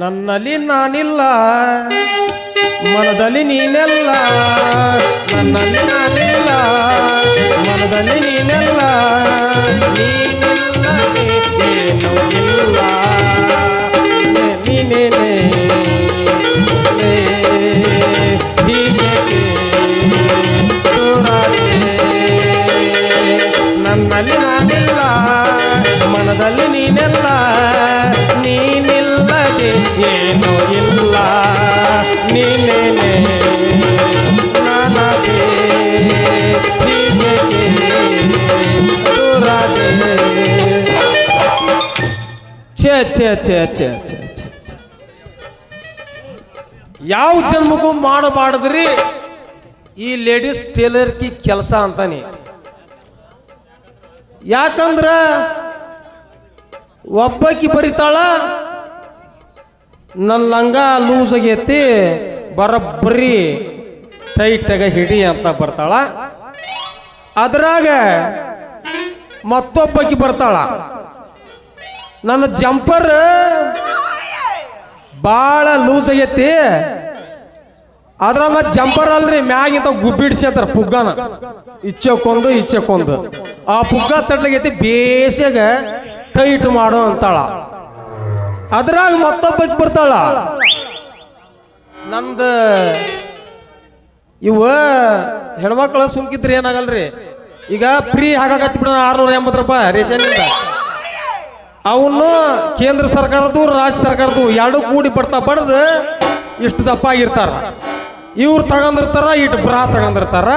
ನನ್ನಲ್ಲಿ ನಾನಿಲ್ಲ ಮನದಲ್ಲಿ ನೀನೆಲ್ಲ. ನನ್ನಲ್ಲಿ ನಾನಿಲ್ಲ ಮನದಲ್ಲಿ ನೀನೆಲ್ಲ. ನೀನಿಲ್ಲದೆ ಏನೂ ಇಲ್ಲ. ನೀನೇನೆ ನನಗೆ. ಛೇ ಛೇ ಛೇ ಛೇ ಛೇ. ಯಾವ ಜನ್ಮಕ್ಕೂ ಮಾಡಬಾರ್ದ್ರಿ? ಈ ಲೇಡೀಸ್ ಟೇಲರ್ಕಿ ಕೆಲಸ ಅಂತಾನೆ. ಯಾಕಂದ್ರ ಒಬ್ಬಾಕಿ ಬರಿತಾಳ ನನ್ನ ಲಂಗ ಲೂಸ್ ಆಗೈತಿ, ಬರಬ್ಬರಿ ಟೈಟಾಗ ಹಿಡಿ ಅಂತ ಬರ್ತಾಳ. ಅದ್ರಾಗ ಮತ್ತೊಬ್ಬಕಿ ಬರ್ತಾಳ. ನನ್ನ ಜಂಪರ್ ಭಾಳ ಲೂಸ್ ಆಗೈತಿ. ಅದ್ರ ಮತ್ತೆ ಜಂಪರ್ ಅಲ್ರಿ ಮ್ಯಾಗಿಂತ ಗುಬ್ಬಿಡ್ಸ್ಯಂತಾರ ಪುಗ್ಗನ. ಇಚ್ಚಕ್ಕೊಂದು ಇಚ್ಚಕ್ಕೊಂದು ಆ ಪುಗ್ಗ ಸೆಟ್ಲಾಗೈತಿ ಬೇಸಿಗೆ ಟೈಟ್ ಮಾಡು ಅಂತಾಳ. ಅದ್ರಾಗ ಮತ್ತೊಬ್ಬಕ್ಕೆ ಬರ್ತಾಳ. ನಂದ ಇವ ಹೆಣ್ಮಕ್ಳ ಸುಮ್ಕಿದ್ರೆ ಏನಾಗಲ್ರಿ? ಈಗ ಫ್ರೀ ಹಾಕಾಕತ್ತಿ ಬಿಡ ಆರ್ನೂರ ಎಂಬತ್ತು ರೂಪಾಯಿ ರೇಷನ್ನಿಂದ ಅವನು ಕೇಂದ್ರ ಸರ್ಕಾರದ್ದು ರಾಜ್ಯ ಸರ್ಕಾರದ್ದು ಎರಡು ಕೂಡಿ ಬರ್ತಾ ಬಡ್ದು ಇಷ್ಟು ದಪ್ಪ ಆಗಿರ್ತಾರ. ಇವ್ರು ತಗೊಂಡಿರ್ತಾರ ಇಟ್ಟು ಬ್ರಾ ತಗೊಂಡಿರ್ತಾರ.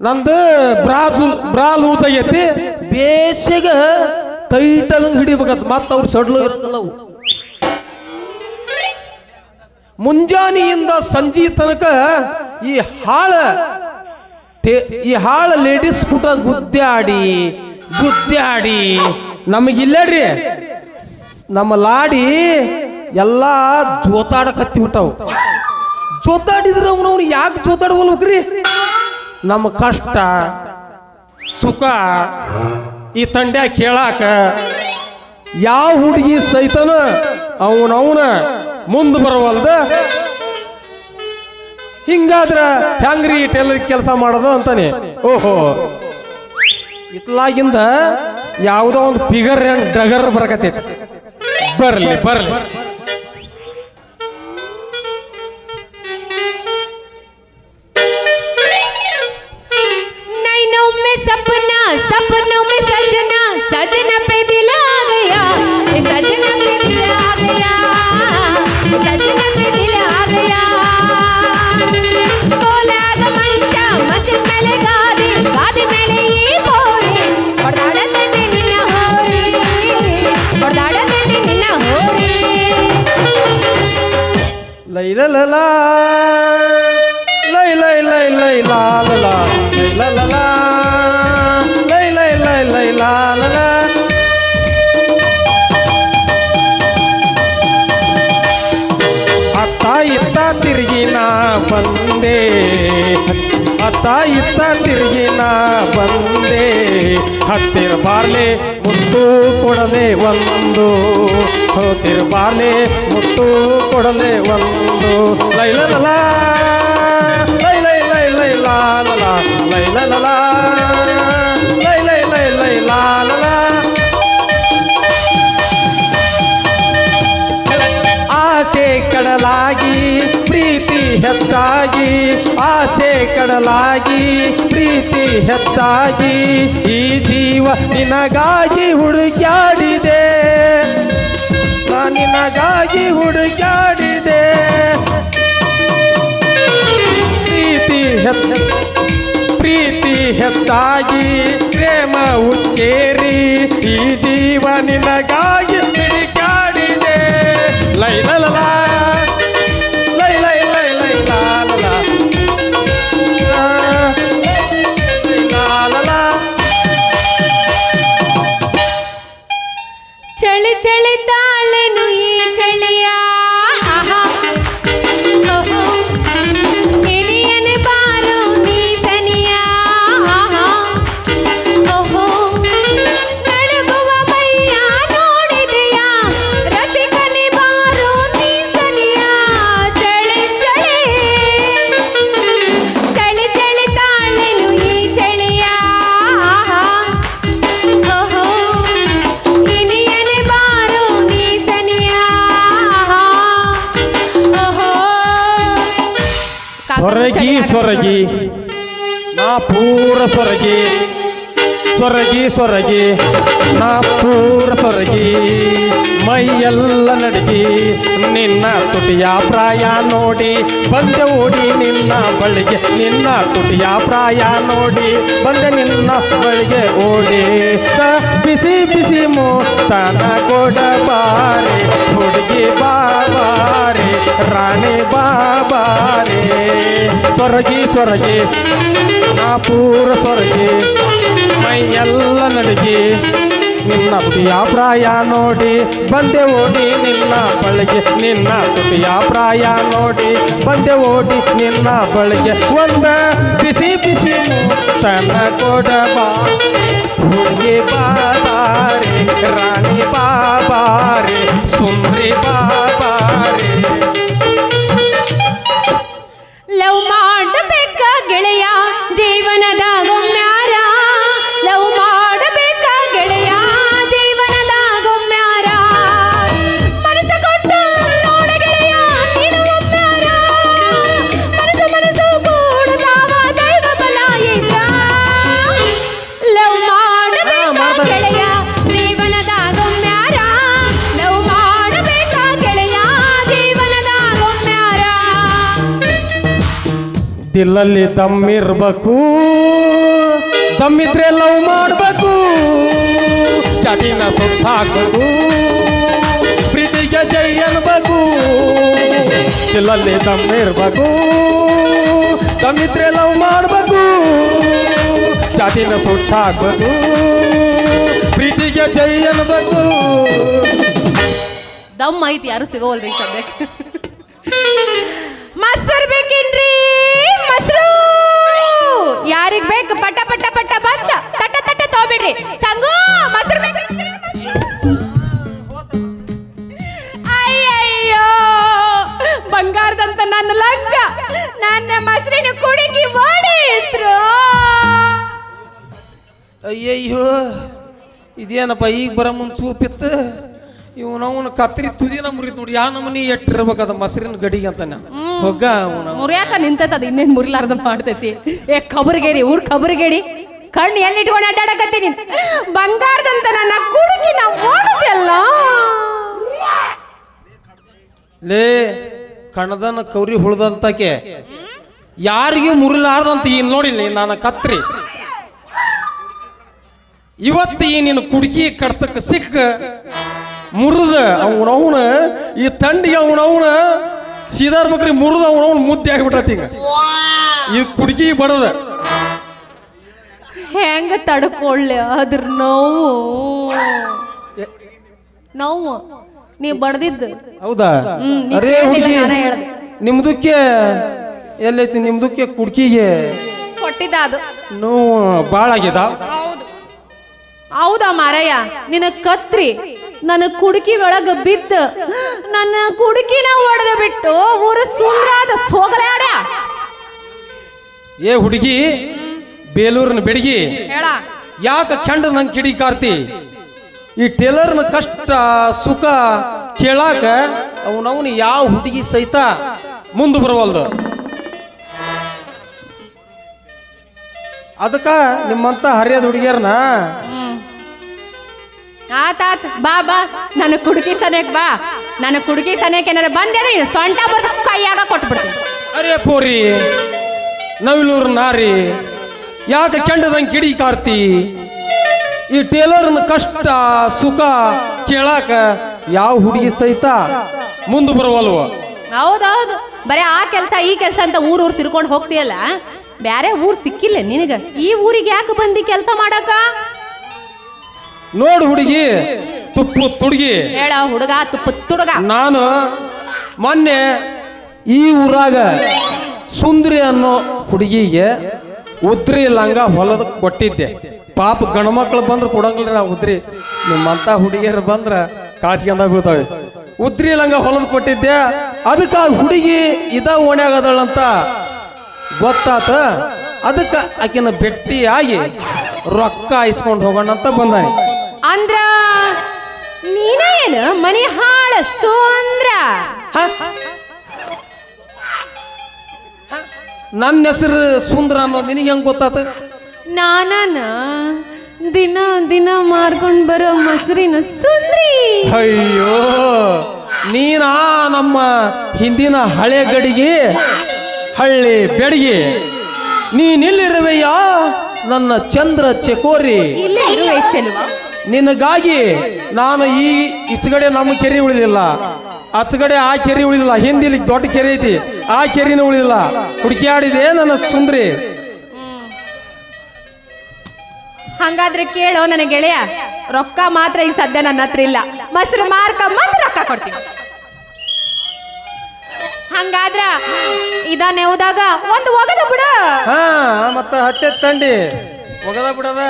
ನಂದು ಬ್ರಾ ಬ್ರಾ ಲೂಸ್ ಆಗೈತಿ. ಬೇಸಿಗೆ ಟೈಟಾಗಿ ಹಿಡಿಬೇಕಂತ ಮತ್ತೆ ಅವ್ರು ಸಡ್ಲು ಮುಂಜಾನೆಯಿಂದ ಸಂಜೆ ತನಕ ಈ ಹಾಳ ಈ ಹಾಳ ಲೇಡೀಸ್ ಕೂಟ ಗುದ್ದಾಡಿ ಗುದ್ದಾಡಿ. ನಮಗಿಲ್ಲಡ್ರಿ ನಮ್ಮ ಲಾಡಿ ಎಲ್ಲ ಜೋತಾಡಕತ್ತಿ ಬಿಟ್ಟವು. ಜೋತಾಡಿದ್ರೆ ಅವನವ್ನು ಯಾಕೆ ಜೋತಾಡ್ವಲ್ಬೇಕ್ರಿ ನಮ್ಮ ಕಷ್ಟ, ಸುಖ. ಈ ತಂಡ್ಯ ಕೇಳಾಕ ಯಾವ ಹುಡುಗಿ ಸಹಿತನ ಅವನವನ ಮುಂದೆ ಬರವಲ್ದ? ಹಿಂಗಾದ್ರ ಹೆಂಗ್ರಿ ಟೇಲರ್ ಕೆಲಸ ಮಾಡೋದು ಅಂತಾನೆ. ಓಹೋ. ಇತ್ಲಾಗಿಂದ ಯಾವುದೋ ಒಂದು ಫಿಗರ್ ಡಗರ್ ಬರಕತ್ತೈತಿ. ಬರ್ಲಿ ಬರ್ಲಿ. ಲೈ ಲ ಲ ಲಾ. ಲೈ ಲೈ ಲೈ ಲೈ ಲಾ ಲ ಲಾ. ಲೈ ಲ ಲ ಲಾ. ಲೈ ಲೈ ಲೈ ಅತ್ತ ಇತ್ತ ತಿರುಗಿನ ಬಂದೆ ಹತ್ತಿರ ಬಾರ್ಲೆ ಮುತ್ತು ಕೊಡಲೆ ಒಂದು ಹೋತಿರ ಬಾರ್ಲೆ ಮುತ್ತು ಕೊಡದೆ ಒಂದು ಲೈ ಲೈ ಲ ಲಾ. ಲೈ ಲೈ ಲೈ ಲೈ ಲಾ ಲ ಲಾ. ಲೈ ಲ ಕಡಲಾಗಿ, ಪ್ರೀತಿ ಹೆಚ್ಚಾಗಿ, ಆಸೆ ಕಡಲಾಗಿ, ಪ್ರೀತಿ ಹೆಚ್ಚಾಗಿ, ಈ ಜೀವ ನಿನಗಾಗಿ ಹುಡುಕ್ಯಾಡಿದೆ. ನಾ ನಿನಗಾಗಿ ಹುಡುಕ್ಯಾಡಿದೆ. ಪ್ರೀತಿ ಪ್ರೀತಿ ಹೆಚ್ಚಾಗಿ, ಪ್ರೇಮ ಉಕ್ಕೇರಿ, ಈ ಜೀವ ನಿನಗಾಗಿ ಹುಡುಕಾಡಿದೆ ಲೈ ಸೊರಗಿ ನಾ ಪೂರ ಸೊರಗಿ ಸೊರಗಿ ಸೊರಗಿ ನಾ ಪೂರ ಸೊರಗಿ ಮೈಯೆಲ್ಲ ನಡಗಿ. ನಿನ್ನ ತುಟಿಯ ಪ್ರಾಯ ನೋಡಿ. ಬಂದೆ ಓಡಿ ನಿನ್ನ ಬಳಿಗೆ. ನಿನ್ನ ತುಟಿಯ ಪ್ರಾಯ ನೋಡಿ. ಬಂದೆ ನಿನ್ನ ಬಳಿಗೆ ಓಡಿ. ಬಿಸಿ ಬಿಸಿ ಮೂತನ ಕೊಡಬಾರೆ ಹುಡುಗಿ ಬಾಬಾರೆ ರಾಣಿ ಬಾಬಾರೆ ಸೊರಗಿ ಸೊರಗಿ ನಾ ಪೂರ ಸೊರಗಿ ಎಲ್ಲ ನಡಗಿ ನಿನ್ನ ಪ್ರಿಯ ಪ್ರಾಯ ನೋಡಿ, ಬಂದೆ ಓಡಿ ನಿನ್ನ ಬಳಿಗೆ. ನಿನ್ನ ಪ್ರಿಯ ಪ್ರಾಯ ನೋಡಿ, ಬಂದೆ ಓಡಿ ನಿನ್ನ ಬಳಿಗೆ. ಒಂದ ಬಿಸಿ ಬಿಸಿ ತನ್ನ ಕೊಡಬಾ ಹುಡುಗಿ ಬಾಬಾರೆ, ರಾಣಿ ಬಾಬಾರಿ, ಸುಂದ್ರಿ ಬಾಬಾರಿ. ಲವ್ ಗೆಳೆಯ ದಿಲ್ಲಲ್ಲಿ ದಮ್ಮಿರ್ಬೇಕು ದಮ್ಮಿದ್ರೆ ಲವ್ ಮಾಡ್ಬೇಕು. ಚಟಿನ ಸುತ್ತಾಕಬೇಕು ಪ್ರೀತಿಗೆ ಜೈ ಅನ್ಬೇಕು. ದಿಲ್ಲಲ್ಲಿ ದಮ್ಮಿರ್ಬೇಕು ದಮ್ಮಿದ್ರೆ ಲವ್ ಮಾಡ್ಬೇಕು. ಚಾಟಿನ ಸುತ್ತಾಕಬೇಕು ಪ್ರೀತಿಗೆ ಜೈ ಅನ್ಬೇಕು. ದಮ್ ಐತಿ ಯಾರು ಸಿಗೋವಲ್ರಿ ಸದ್ಯಕ್ಕೆ? ತಗೋಬಿಡ್ರಿ ಸಂಗು ಮೊಸರು ಅಯ್ಯಯ್ಯೋ ಬಂಗಾರದಂತ ನನ್ನ ಲಗ್ಗ ನನ್ನ ಮೊಸರಿನ ಕುಡುಕಿ ಮಾಡಿದ್ರು. ಅಯ್ಯಯ್ಯೋ ಇದೇನಪ್ಪ ಈಗ ಬರ ಮುಂದೆ ಚೂಪಿತ್ತು ಇವನವನ ಕತ್ರಿ ತುದಿನ ಮುರಿತ್ ನೋಡಿ ಯಾ ನಮನಿ ಎಟ್ಟಿರ್ಬೇಕದ ಮೊಸರಿನ ಗಡಿಗೆ ಅಂತ ಹೊಗ್ಗ ಮುರಿಯಾಕ ಮುರಿಯಾಕ ಅದು ಇನ್ನೇನು ಮುರಿಲಾರ್ದ ಮಾಡ್ತೈತಿ. ಏ ಕಬರ್ಗೇಡಿ ಊರ್ ಕಬರ್ಗೇಡಿ ಕಣ್ಣು ಎಲ್ಲಿ ಇಟ್ಕೊಂಡು ಅಡ್ಡಾಡಕತ್ತೀನಿ ಬಂಗಾರದಂತ ನನ್ನ ಕುಡುಗಿ ನಾ ಓಡದಲ್ಲ ಲೇ, ಕಣದನ ಕೌರಿ ಹುಳ್ದಂತಕೆ ಯಾರಿಗೆ ಮುರಿಲಾರ್ದಂತ ಈ ನೋಡಿಲ್ಲ ನಾನು ಕತ್ರಿ. ಇವತ್ತು ಈ ನಿನ್ನ ಕುಡುಕಿ ಕಡ್ತಕ್ಕ ಸಿಕ್ಕ ಮುರಿದ ಅವನವನ, ಈ ತಂಡಿಗೆ ಅವನವನ ಸೀದಾರ್ಬೇಕ್ರಿ ಮುರಿದ ಅವನವನ ಮುದ್ದೆ ಆಗಿಬಿಟ್ಟತಿ ಈಗ. ಈ ಕುಡುಕಿ ಬಡದ. ಹೆಂಗ ತಡ್ಕೊಳ್ಳೆ ಅದ್ರ ನೋವು? ನೋವು. ನೀ ಬಡ್ದಿದ್ದು? ಹೌದಾ? ಹ್ಮ್, ನೀ ಅರೇ ಕೇಳ್ಲಿಲ್ಲ, ಹುಡುಗಿ ನಾನೇ ಹೇಳ್ದೆ. ನಿಮ್ದಕ್ಕೆ ಎಲ್ಲೈತಿ ನಿಮ್ದಕ್ಕೆ ಕುಡ್ಕಿಗೆ ಕೊಟ್ಟಿದ್ದ ಅದು. ನೋವು ಭಾಳ ಆಗ್ಯದ? ಹೌದು. ಹೌದಾ ಮಾರಯ್ಯ? ನಿನ್ನ ಕತ್ರಿ ನನ್ನ ಕುಡುಕಿ ಒಳಗ ಬಿದ್ದ ನನ್ನ ಕುಡುಕಿನ ಒಡೆದ ಬಿಟ್ಟು ಊರ ಸುಂದ್ರಾದ ಸೋಗಲಾಡ ಏ ಹುಡುಗಿ ಬೇಲೂರಿನ ಬೆಡಗಿ. ಹೇಳ. ಯಾಕ ಕೆಂಡ ನಂಗೆ ಕಿಡಿ ಕಾರ್ತಿ? ಈ ಟೇಲರ್ನ ಕಷ್ಟ ಸುಖ ಕೇಳಾಕ ಅವನವನು ಯಾವ ಹುಡುಗಿ ಸಹಿತ ಮುಂದೆ ಬರವಲ್ದು. ಅದಕ್ಕ ನಿಮ್ಮಂತ ಹರಿಯದ ಹುಡುಗಿಯರ್ನ ಆತಾತ್ ಬಾ ಬಾ. ನನ್ನ ಕುಡುಕಿ ಸನೇಕ್ ಬಾ. ನನ್ನ ಕುಡುಕಿ ಸನೇಕ್ ಏನಾರ ಬಂದೆ ನೀನು? ಸೊಂಟ ಬರ್ದು ಕೈಯಾಗ ಕೊಟ್ಬಿಡ್ತೀನಿ. ಅರೇ ಪೋರಿ ನವಿಲೂರು ನಾರಿ ಯಾಕ ಕೆಂಡದಂಗೆ ಕಿಡಿ ಕಾರ್ತಿ ಈ ಟೇಲರ್ನ ಕಷ್ಟ ಸುಖ ಕೇಳಾಕ ಯಾವ ಹುಡುಗಿ ಸಹಿತ ಮುಂದೆ ಬರವಲ್ವ? ಹೌದೌದು. ಬರೀ ಆ ಕೆಲಸ ಈ ಕೆಲಸ ಅಂತ ಊರ್ ಊರ್ ತಿರ್ಕೊಂಡು ಹೋಗ್ತೀಯಲ್ಲ? ಬ್ಯಾರೆ ಊರ್ ಸಿಕ್ಕಿಲ್ಲ ನಿನಗ. ಈ ಊರಿಗೆ ಯಾಕೆ ಬಂದಿ ಕೆಲಸ ಮಾಡಕ? ನೋಡು ಹುಡುಗಿ ತುಪ್ಪು ತುಡುಗಿ. ಹೇಳ ಹುಡುಗ ತುಪ್ಪ ತುಡುಗ. ನಾನು ಮೊನ್ನೆ ಈ ಊರಾಗ ಸುಂದ್ರಿ ಅನ್ನೋ ಹುಡುಗಿಗೆ ಉದ್ರಿ ಲಂಗ ಹೊಲದ ಕೊಟ್ಟಿದ್ದೆ. ಪಾಪ ಗಂಡ್ಮಕ್ಳು ಬಂದ್ರೆ ಕೊಡಂಗಿಲ್ಲ ನಾವು ಉದ್ರಿ. ನಿಮ್ಮಂತ ಹುಡುಗಿಯರು ಬಂದ್ರ ಕಾಚ್ಕೊಂಡ ಬೀಳ್ತಾವೆ. ಉದ್ರಿ ಲಂಗ ಹೊಲದ ಕೊಟ್ಟಿದ್ದೆ. ಅದಕ್ಕೆ ಹುಡುಗಿ ಇದ ಓಣ್ಯಾಗದಳಂತ ಗೊತ್ತಾತ. ಅದಕ್ಕೆ ಆಕಿನ ಭೆಟ್ಟಿಯಾಗಿ ರೊಕ್ಕ ಇಸ್ಕೊಂಡು ಹೋಗೋಣ ಅಂತ ಬಂದಾನೆ. ಅಂದ್ರ ನೀನ ಏನು ಮನೆ ಹಾಳ ಸುಂದ್ರ ಹ? ನನ್ನ ಹೆಸರು ಸುಂದ್ರ ಅನ್ನೋದು ನಿನಗೆ ಹೆಂಗೆ ಗೊತ್ತಾತ? ನಾನ ದಿನ ದಿನ ಮಾರ್ಕೊಂಡು ಬರೋ ಮೊಸರಿನ ಸುಂದ್ರಿ. ಅಯ್ಯೋ ನೀನಾ ನಮ್ಮ ಹಿಂದಿನ ಹಳೆ ಗಡಿಗೆ ಹಳ್ಳಿ ಬೆಡಗಿ. ನೀನಿಲ್ಲಿರುವೆಯ ನನ್ನ ಚಂದ್ರ ಚಕೋರಿ? ಇಲ್ಲೇ ಇರುವೆ ಚೆಲುವ ನಿನಗಾಗಿ ನಾನು ಈ ಇಚ್ಗಡೆ ನಮ್ಮ ಕೆರೆ ಉಳಿದಿಲ್ಲ. ಅಚ್ಚಗಡೆ ಆ ಕೆರೆ ಉಳಿದಿಲ್ಲ. ಹಿಂದಿಲಿ ದೊಡ್ಡ ಕೆರೆ ಐತಿ. ಆ ಕೆರೆನೂ ಉಳಿದಿಲ್ಲ. ಹುಡುಕಿಯಾಡಿದೆ ನನ್ನ ಸುಂದ್ರಿ. ಹಂಗಾದ್ರೆ ಕೇಳೋ ನನ್ನ ಗೆಳೆಯ. ರೊಕ್ಕ ಮಾತ್ರ ಈ ಸದ್ಯ ನನ್ನ ಹತ್ರ ಇಲ್ಲ. ಮೊಸರು ಮಾರ್ಕ ಮಾತ್ರ ರೊಕ್ಕ ಕೊಡ್ತೀನಿ. ಹಂಗಾದ್ರ ಇದ ಹೋದಾಗ ಒಂದು ಒಗದ ಬಿಡ. ಹಾ ಮತ್ತ ಹತ್ತೆ ತಂಡಿ. ಒಗದ ಬಿಡದ.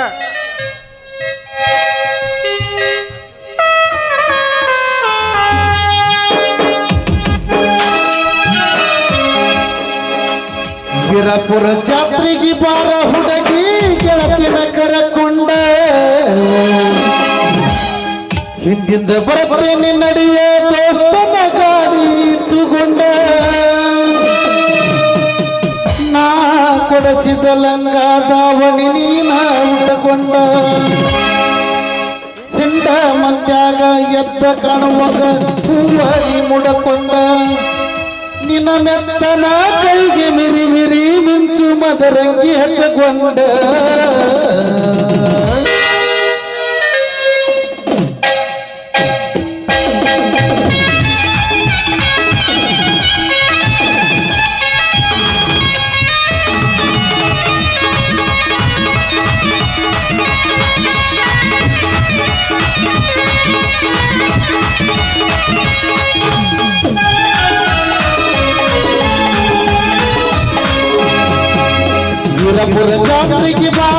ವೀರಪುರ ಜಾತ್ರೆಗೆ ಬಾರ ಹುಡುಗಿ ಗೆಳತಿನ ಕರಕೊಂಡ ಹಿಂದಿಂದ ಬರ್ತೇನೆ ನಡೆಯ ದೋಸ್ತನ ಗಾಡಿ ತಗೊಂಡ ನಾ ಕೊಡಸಿದ ಲಂಗ ದಾವಣಿ ನೀನ ಉಟ್ಟಕೊಂಡ. ಹಿಂಡ ಮಂತ್ಯಾಗ ಎದ್ದ ಕಾಣುವಾಗ ಹೂವರಿ ಮುಡಕೊಂಡ. ನಿನ್ನ ಮೆತ್ತನ ಕೈಗೆ ಮಿರಿ ಮಿರಿ ಮಿಂಚು ಮದರಂಗಿ ಹಚ್ಚಗೊಂಡ ವೀರಪುರ ಜಾತ್ರೆಗೆ ಬಾರ ಹುಡುಗಿ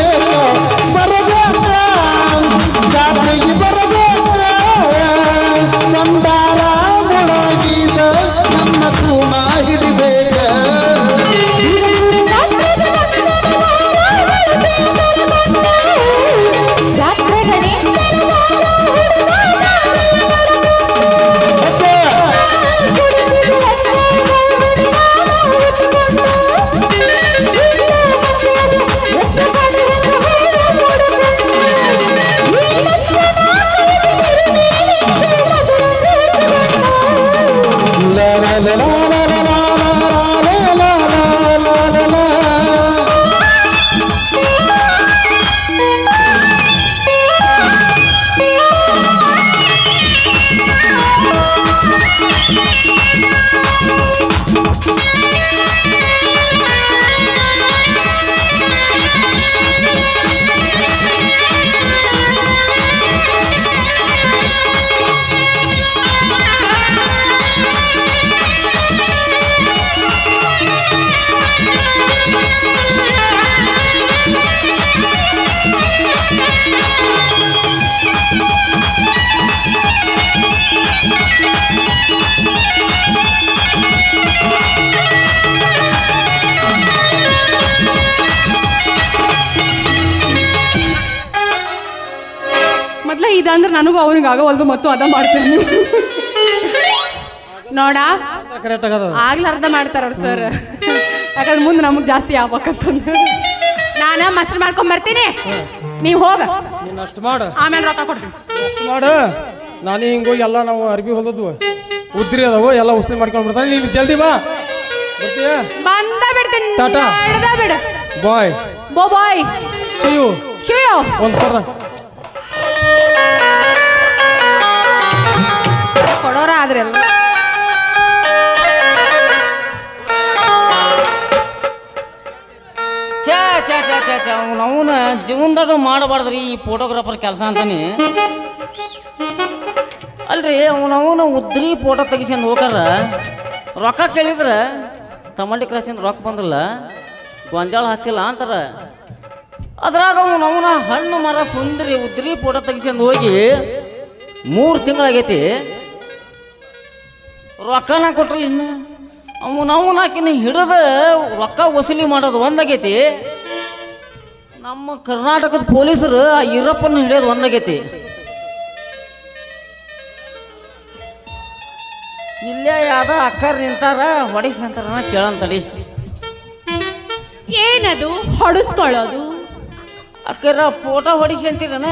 ಇದಂದ್ರೆ ನನಗೂ ಅವನಿಗೆ ಆಗವಲ್ದು ಮತ್ತು ಅದ ಮಾಡ್ತೀನಿ. ನೋಡ ಆಗ್ಲ ಅರ್ಧ ಮಾಡ್ತಾರ ಅವ್ರು ಸರ್ ಯಾಕಂದ್ರೆ ಮುಂದೆ ನಮಗ್ ಜಾಸ್ತಿ ಆಗ್ಬೇಕಂತ ನಾನು ಮಸ್ತ್ ಮಾಡ್ಕೊಂಡ್ ಬರ್ತೀನಿ. ನೀವು ಹೋಗ. ಅಷ್ಟು ಮಾಡು. ಆಮೇಲೆ ರೊಕ್ಕ ಕೊಡ್ತೀನಿ. ಮಾಡು. ನಾನು ಹಿಂಗೋಗಿ ಎಲ್ಲ ನಾವು ಅರ್ಬಿ ಹೊಲದ್ವು ಉದ್ರಿ ಅದಾವು ಎಲ್ಲ ಉಸ್ಲಿ ಮಾಡ್ಕೊಂಡು ಬಿಡ್ತಾನೆ ನೀನು ಜಲ್ದಿ ಬಾ. ಬರ್ತೀಯ? ಬಂದ ಬಿಡ್ತೀನಿ. ಟಾಟಾ. ಬಿಡು. ಬಾಯ್. ಬೋ ಬಾಯ್. ಶಿವ ಶಿವ ಒಂದು ಕೊಡ್ರ ಆದ್ರೆಲ್ಲ ಚಾ ಚಾ ಚಾ ಅವ್ನು, ಅವನ ಜೀವನದಾಗ ಮಾಡಬಾರ್ದ್ರಿ ಈ ಫೋಟೋಗ್ರಾಫರ್ ಕೆಲಸ ಅಂತಾನೆ. ಅಲ್ರಿ, ಅವನ ಅವನ ಉದ್ರಿ ಫೋಟೋ ತೆಗಿಸ್ಕೊಂಡು ಹೋಗಾರ ರೊಕ್ಕ ಕೇಳಿದ್ರೆ ತಮಂಡಿ ಕ್ರಾಸಿಂದ ರೊಕ್ಕ ಬಂದಿಲ್ಲ. ಗೊಂಜಾಳ ಹಚ್ಚಿಲ್ಲ ಅಂತಾರ. ಅದ್ರಾಗ ಅವನು, ಅವನ ಹಣ್ಣು ಮರ ಸುಂದರಿ ಉದ್ರಿ ಫೋಟೋ ತೆಗಿಸ್ಕೊಂಡು ಹೋಗಿ ಮೂರು ತಿಂಗಳಾಗೈತಿ ರೊಕ್ಕನ ಕೊಟ್ಟಲ್ಲ ಇನ್ನು. ಅವನ ಅವನಾಕಿನ ಹಿಡಿದ ಹಿಡಿದು ರೊಕ್ಕ ವಸೂಲಿ ಮಾಡೋದು ಒಂದಾಗೈತಿ. ನಮ್ಮ ಕರ್ನಾಟಕದ ಪೊಲೀಸರು ಆ ಈರಪ್ಪನ ಹಿಡಿಯೋದು ಒಂದಾಗೈತಿ. ಇಲ್ಲೇ ಯಾವ ಅಕ್ಕರ್ ನಿಂತಾರ ಹೊಡಿಸಿ ಅಂತಾರ ಕೇಳಂತಡಿ ಏನದು? ಹೊಡಿಸ್ಕೊಳ್ಳೋದು? ಅಕ್ಕರ ಫೋಟೋ ಹೊಡಿಸಿ ಅಂತೀರನ.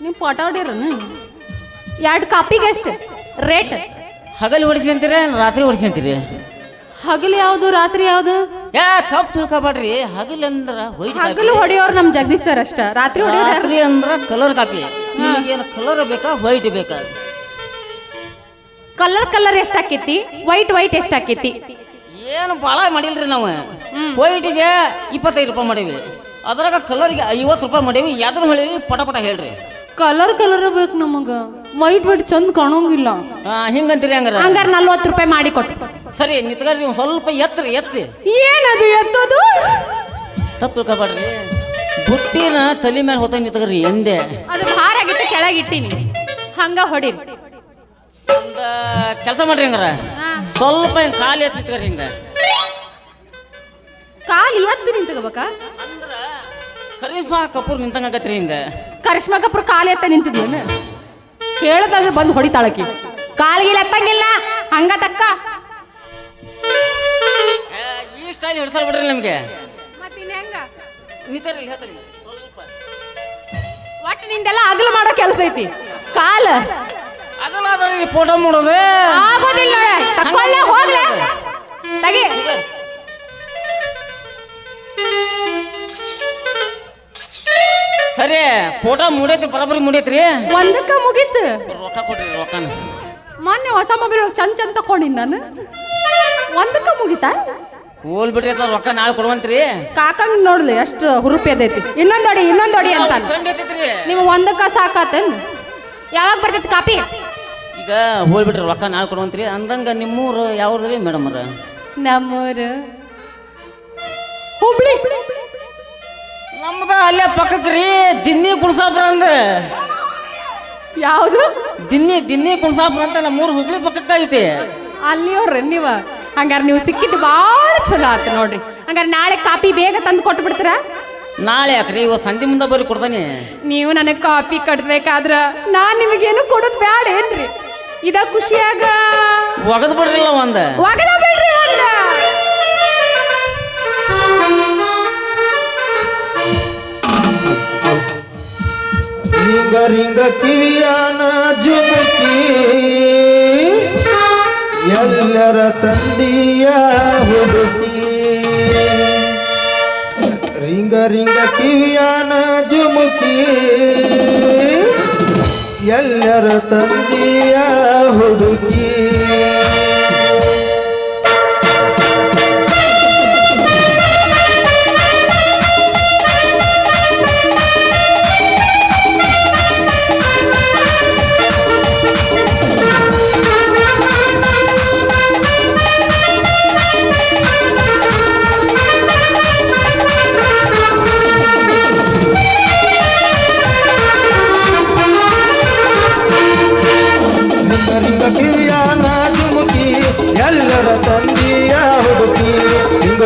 ನೀವು ಫೋಟೋ ಹೊಡಿರನು? ಎರಡು ಕಾಪಿಗೆ ಎಷ್ಟು? ರೇಟ್? ಹಗಲು ಹೊಡಿಸಿ ಅಂತೀರ ರಾತ್ರಿ ಹೊಡಿಸಿ ಅಂತೀರಿ? ಹಗಲು ಯಾವುದು ರಾತ್ರಿ ಯಾವುದು? ಯಾ ತಪ್ಪು ತಿಳ್ಕೊಬೇಡ್ರಿ. ಹಗಲು ಅಂದ್ರೆ ಹಗಲು ಹೊಡೆಯೋರು ನಮ್ಮ ಜಗದೀಶ್ ಸರ್ ಅಷ್ಟ. ರಾತ್ರಿ ಹೊಡಿಯೋರು ಯಾರು? ರಾತ್ರಿ ಅಂದ್ರೆ ಕಲರ್ ಕಾಪಿ. ಏನು ಕಲರ್ ಬೇಕಾ ವೈಟ್ ಬೇಕಾ? ಕಲರ್ ಕಲರ್ ಎಷ್ಟು ಆಕೈತಿ? ವೈಟ್ ವೈಟ್ ಎಷ್ಟು ಆಕೈತಿ? ಏನು ಭಾಳ ಮಾಡಿಲ್ರಿ ನಾವು. ವೈಟಿಗೆ ಇಪ್ಪತ್ತೈದು ರೂಪಾಯಿ ಮಾಡೀವಿ. ಅದ್ರಾಗ ಕಲರ್ಗೆ ಐವತ್ತು ರೂಪಾಯಿ ಮಾಡೀವಿ. ಯಾವ್ದನ್ನ ಹೇಳಿ ಪಟ ಪಟ ಹೇಳ್ರಿ. ಕಲರ್ ಕಲರ್ ಬೇಕು ನಮಗ. ವೈಟ್ ವೈಟ್ ಚಂದ ಕಾಣೋಂಗಿಲ್ಲ. ಹಾ ಹಿಂಗಂತೀರಿ ಹಂಗಾರ? ಹಂಗಾರ ನಲ್ವತ್ತು ರೂಪಾಯಿ ಮಾಡಿ ಕೊಟ್ಟು ಸರಿ ನಿತ್ಗಾರಿ ನೀವು ಸ್ವಲ್ಪ ಎತ್ತಿರಿ ಎತ್ತಿ. ಏನದು ಎತ್ತೋದು? ತಪ್ಪು ತಿಳ್ಕೊಬೇಡ್ರಿ. ಬುಟ್ಟಿನ ತಲೆ ಮೇಲೆ ಹೋತ ನಿತ್ಗರಿ ಎಂದೆ. ಅದು ಭಾರ ಆಗಿತ್ತು ಕೆಳಗೆ ಇಟ್ಟಿನಿ ಹಂಗ ಹೊಡಿ. ಒಂದು ಕೆಲಸ ಮಾಡ್ರಿ ಹಂಗಾರ? ಸ್ವಲ್ಪ ಹಿಂಗೆ ಕಾಲು ಎತ್ತಿ ನಿತ್ಗರಿ ಹಿಂಗ. ಕಾಲು ಎತ್ತಿ ನಿಂತ್ಕೋಬೇಕಾ? ಅಂದ್ರ ಕರಿಷ್ಮಾ ಕಪೂರ್ ನಿಂತಂಗಾಗತ್ರಿ ಹಿಂಗ. ಕರಿಷ್ಮಾ ಕಪೂರ್ ಕಾಲು ಎತ್ತ ನಿಂತಿದ್ಲೇನು ಕೇಳದಾದ್ರೆ ಬಂದು ಹೊಡಿತಾಳಕಿ ಕಾಲಿಗೆ ಎತ್ತಂಗಿಲ್ಲ ಹಂಗ ತಕ್ಕ. ಈ ಸ್ಟೈಲ್ ಹಿಡ್ಸಲ್ ಬಿಡ್ರಿ ನಿಮಗೆ. ಮತ್ತಿನ್ ಹೆಂಗ? ನಿಂತರಿ ಸ್ವಲ್ಪ. ಒಟ್ಟು ನಿಂದೆಲ್ಲ ಅಗಲು ಮಾಡೋ ಕೆಲಸ ಐತಿ. ಕಾಲ. ಅದಲ್ಲ ಅದ್ರಿ ಫೋಟೋ ಮಾಡೋದು? ಆಗೋದಿಲ್ಲ ನೋಡ ತಕೊಳ್ಳೆ ಹೋಗ್ಲೆ. ತಗಿ. ಸರಿ ಫೋಟೋ ಮುಡೈತ್ರಿ ಬರಬರಿ ಮುಡೈತ್ರಿ? ಒಂದಕ್ಕ ಮುಗೀತು. ರೊಕ್ಕ ಕೊಡ್ರಿ ರೊಕ್ಕನ. ಮೊನ್ನೆ ಹೊಸ ಮೊಬೈಲ್ ಒಳಗೆ ಚಂದ ಚಂದ ತಕೊಂಡಿನಿ ನಾನು. ಒಂದಕ್ಕ ಮುಗಿತಾ? ಹೋಲ್ ಬಿಡ್ರಿ ರೊಕ್ಕ ನಾಳೆ ಕೊಡುವಂತ್ರಿ. ಕಾಕಂಗ್ ನೋಡ್ಲಿ ಎಷ್ಟು ಹುರುಪಿ ಅದೈತಿ. ಇನ್ನೊಂದೊಡಿ ಇನ್ನೊಂದೊಡಿ ಅಂತ. ನಿಮ್ಮ ಐತೈತ್ರಿ ನೀವು ಒಂದಕ್ಕ ಸಾಕಾತೇನ್ ಯಾವಾಗ ಬರ್ತೈತಿ ಕಾಪಿ? ಈಗ ಹೋಲ್ ಬಿಡ್ರಿ ರೊಕ್ಕ ನಾಳೆ ಕೊಡುವಂತ್ರಿ. ಅಂದಂಗ ನಿಮ್ಮೂರು ಯಾವ್ದ್ರಿ ಮೇಡಮ್ ಅವ್ರ ನಮ್ಮೂರು. ಹುಬ್ಳಿ. ನಮ್ದ ಅಲ್ಲೇ ಪಕ್ಕಕ್ಕೆ ರೀ ದಿನ್ನಿ ಕುಣಸಾಪುರ ಅಂದ. ಯಾವುದು? ದಿನ್ನಿ ದಿನ್ನಿ ಕುಣಸಾಪುರ ಅಂತ ನಮ್ಮೂರು ಹುಬ್ಳಿ ಪಕ್ಕಕ್ಕೆ ಐತಿ. ಅಲ್ಲಿಯವ್ರ ನೀವ. ಹಂಗಾರೆ ನೀವು ಸಿಕ್ಕಿದ್ದು ಭಾಳ ಚಲೋ ಆತು ನೋಡ್ರಿ. ಹಂಗಾರೆ ನಾಳೆ ಕಾಪಿ ಬೇಗ ತಂದು ಕೊಟ್ಟು ಬಿಡ್ತೀರಾ ನಾಳೆ ಯಾಕ್ರಿ? ಇವತ್ತು ಸಂಜೆ ಮುಂದೆ ಬರೀ ಕೊಡ್ತಾನೆ. ನೀವು ನನಗೆ ಕಾಪಿ ಕಟ್ಬೇಕಾದ್ರ ನಾನು ನಿಮಗೇನು ಕೊಡೋದ್ ಬೇಡ ಏನ್ರಿ? ಇದ ಖುಷಿಯಾಗ? ಒಗದ್ ಬಿಡ್ರಿಲ್ಲ ಒಂದ. ಒಗದ ಬಿಡ್ರಿ ಒಂದ. ರಿಂಗ ರಿಂಗ ಕಿವಿಯಾನ ಜುಮುಕಿ ಎಲ್ಲರ ತಂದಿಯ ಹುಡುಕಿ. ರಿಂಗ ರಿಂಗ ಕಿವಿಯಾನ ಜುಮುಕಿ ಎಲ್ಲರ ತಂದಿಯ ಹುಡುಕಿ.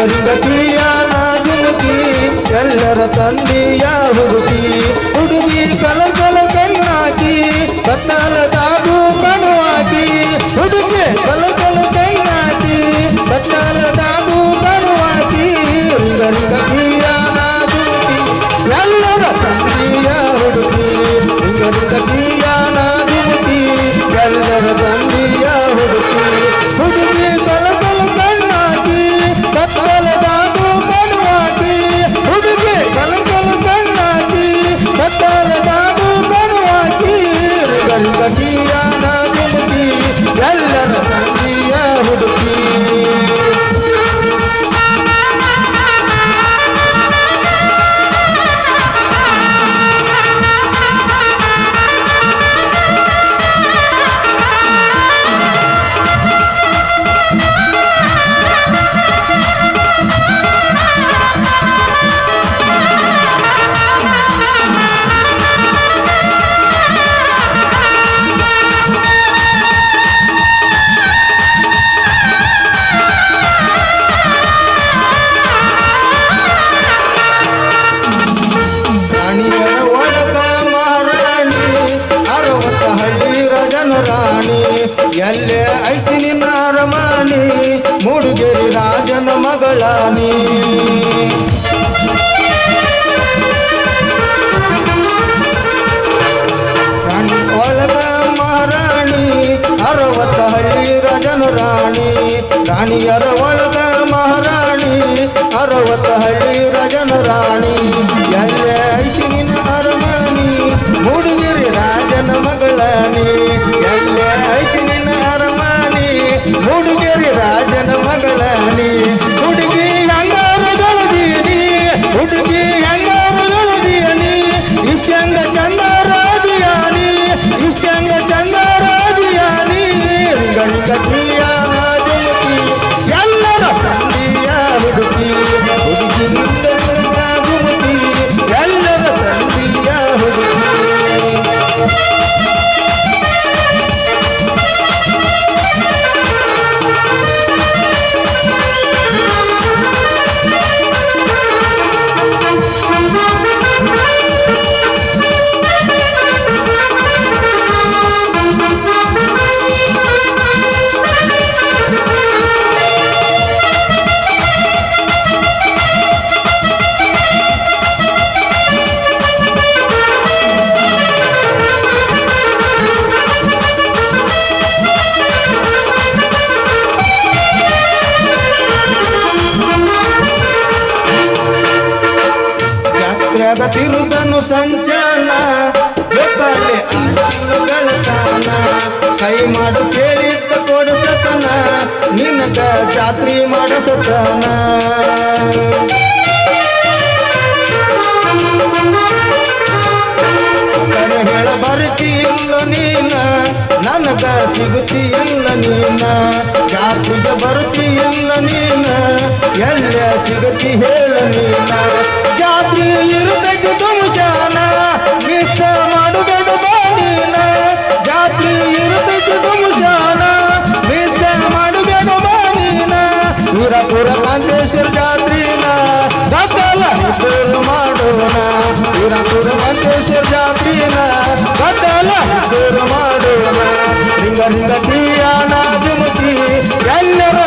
ಕಿವಿಯಾನ ಜುಮುಕಿ ಎಲ್ಲರ ತಂದೆಯ ಹುಡುಗಿ ಹುಡುಗಿ ಕಲ ಕಲ ಕಣ್ಣಾಕಿ ಕತ್ತಲದಾದು ಅರವತ್ತ ಹಳ್ಳಿ ರಜನ ರಾಣಿ, ರಾಣಿಯರ ಒಳಗ ಮಹಾರಾಣಿ. ಅರವತ್ತ ಹಳ್ಳಿ ರಜನ ರಾಣಿ ಎಲ್ಲ ಐತಿ ನಿನ್ನ ಅರಮಾನಿ ಮೂಡುಗಿರಿ ರಾಜನ ಮಗಳಾನಿ ಎಲ್ಲ ಐತಿ ನಿನ್ನ ಅರಮಾನಿ ಮೂಡುಗಿರಿ ಹೇಳ ಬರ್ತಿಲ್ಲ ನೀನ ನನಗ ಸಿಗುತ್ತೀಯಲ್ಲ ನೀನ? ಜಾತ್ರೆಗೆ ಬರ್ತೀಯಲ್ಲ ನೀನ? ಎಲ್ಲ ಸಿಗುತ್ತಿ ಹೇಳ ನೀನ? ಜಾತ್ರೆ ಇರುದಕ್ಕೆ ತುಮಶಾನ ಮಿಸ್ ಮಾಡುವುದು ನೀನ? ಜಾತ್ರೆ ಇರುದಕ್ಕೆ ತುಮಶಾನ ಮಿಸ್ ಮಾಡುವುದು ನೀನ? ವೀರಪುರ ಕಾಂತೇಶ್ವರ ಜಾತ್ರಿನ ದೂರು ಮಾಡೋಣ. ದೂರ ದೂರ ಮಂಜೇಶ್ವರ ಜಾತಿನ ಗದ್ದಲ ದೂರು ಮಾಡೋಣ. ನಿಂಗರಿಂದ ಪ್ರಿಯಾನ ಜುಮುಕಿ ಎಲ್ಲರ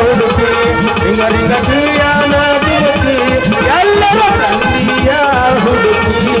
ಹುಡುಕಿ ನಿಂಗರಿಂದ ಪ್ರಿಯಾನ ಎಲ್ಲರ ತಂದಿಯ ಹುಡುಕಿ